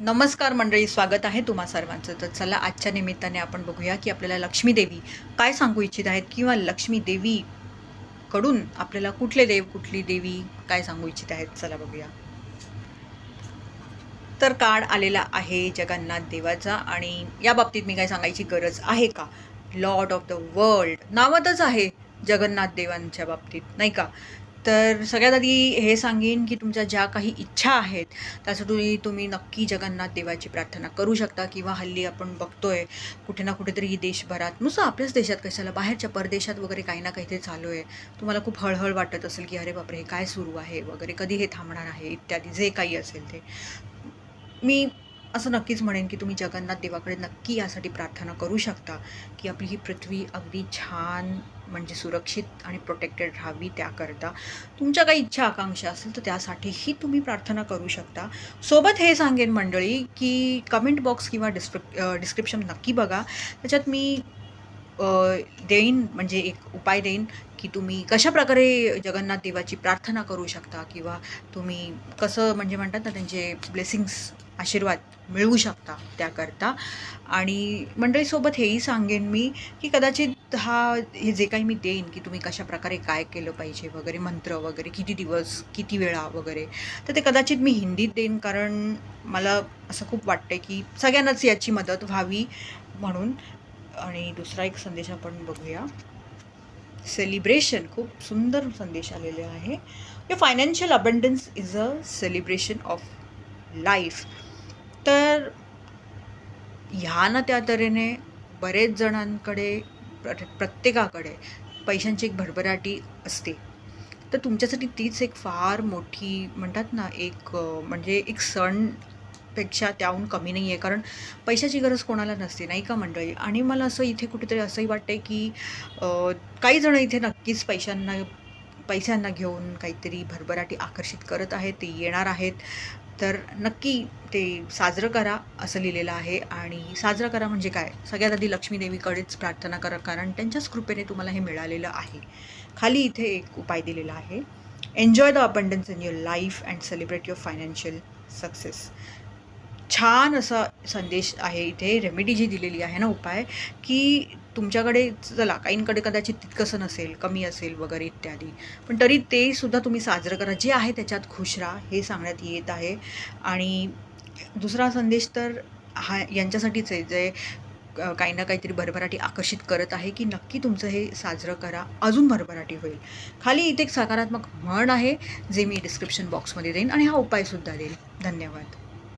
नमस्कार मंडळी स्वागत आहे तुम्हा सर्वांचं. तर चला आजच्या निमित्ताने आपण बघूया की आपल्याला लक्ष्मी देवी काय सांगू इच्छित आहेत किंवा लक्ष्मी देवी कडून आपल्याला कुठले देव कुठली देवी काय सांगू इच्छित आहेत? चला बघूया. तर काळ आलेला आहे जगन्नाथ देवाचा आणि या बाबतीत मी काय सांगायची गरज आहे का? लॉर्ड ऑफ द वर्ल्ड नावातच आहे जगन्नाथ देवांच्या बाबतीत नाही का? तर सगळ्यात आधी हे सांगेन की तुमच्या ज्या काही इच्छा आहेत त्यासाठी तुम्ही नक्की जगन्नाथ देवाची प्रार्थना करू शकता किंवा हल्ली आपण बघतोय कुठे ना कुठेतरी देशभरात नुसतं आपल्याच देशात कशाला बाहेरच्या परदेशात वगैरे काही ना काहीतरी चालू आहे. तुम्हाला खूप हळहळ वाटत असेल की अरे बापरे हे काय सुरू आहे? वगैरे कधी हे थांबणार आहे? इत्यादी जे काही असेल ते. मी असं नक्कीच म्हणेन की तुम्ही जगन्नाथ देवाकडे नक्की यासाठी प्रार्थना करू शकता की आपली ही पृथ्वी अगदी छान म्हणजे सुरक्षित आणि प्रोटेक्टेड राहावी त्याकरता. तुमच्या काही इच्छा आकांक्षा असेल तर त्यासाठीही तुम्ही प्रार्थना करू शकता. सोबत हे सांगेन मंडळी की कमेंट बॉक्स किंवा डिस्क्रिप डिस्क्रिप्शन नक्की बघा. त्याच्यात मी देईन म्हणजे एक उपाय देईन की तुम्ही कशा प्रकारे जगन्नाथ देवाची प्रार्थना करू शकता किंवा तुम्ही कसं म्हणजे म्हणतात ना त्यांचे ब्लेसिंग्स आशीर्वाद मिळवू शकता त्याकरता. आणि मंडळीसोबत हेही सांगेन मी की कदाचित हा हे जे काही मी देईन की तुम्ही कशा प्रकारे काय केलं पाहिजे वगैरे मंत्र वगैरे किती दिवस किती वेळा वगैरे तर ते कदाचित मी हिंदीत देईन कारण मला असं खूप वाटतं की सगळ्यांनाच याची मदत व्हावी म्हणून. आणि दुसरा एक संदेश आपण बघूया. सेलिब्रेशन खूप सुंदर संदेश आलेले आहे. म्हणजे financial abundance is a celebration of life. तर ह्या ना त्या तऱ्हेने बरेच जणांकडे प्र- प्रत्येकाकडे पैशांची एक भरभराटी असते. तर तुमच्यासाठी तीच एक फार मोठी म्हणतात ना एक म्हणजे एक सणपेक्षा त्याहून कमी नाही आहे कारण पैशाची गरज कोणाला नसते नाही का मंडळी? आणि मला असं इथे कुठेतरी असंही वाटतं की काही जण इथे नक्कीच पैशांना पैशांना घेऊन काहीतरी भरभराटी आकर्षित करत आहेत ते येणार आहेत. तर नक्की ते साजरं करा असं लिहिलेलं आहे. आणि साजरं करा म्हणजे काय? सगळ्यात आधी लक्ष्मीदेवीकडेच प्रार्थना करा कारण त्यांच्याच कृपेने तुम्हाला हे मिळालेलं आहे. खाली इथे एक उपाय दिलेला आहे. Enjoy the abundance in your life and celebrate your financial success छान असा संदेश आहे इथे रेमेडी जी दिलेली आहे ना उपाय की तुमच्याकडे चला काहींकडे कदाचित तितकंसं नसेल कमी असेल वगैरे इत्यादी. पण तरी ते सुद्धा तुम्ही साजरं करा. जे आहे त्याच्यात खुश राहा हे सांगण्यात येत आहे. आणि दुसरा संदेश तर हा यांच्यासाठीच आहे जे काही ना काहीतरी भरभराटी आकर्षित करत आहे की नक्की तुमचं हे साजरं करा. अजून भरभराटी होईल. खाली इथे एक सकारात्मक म्हण आहे जे मी डिस्क्रिप्शन बॉक्समध्ये देईन आणि हा उपायसुद्धा देईन. धन्यवाद.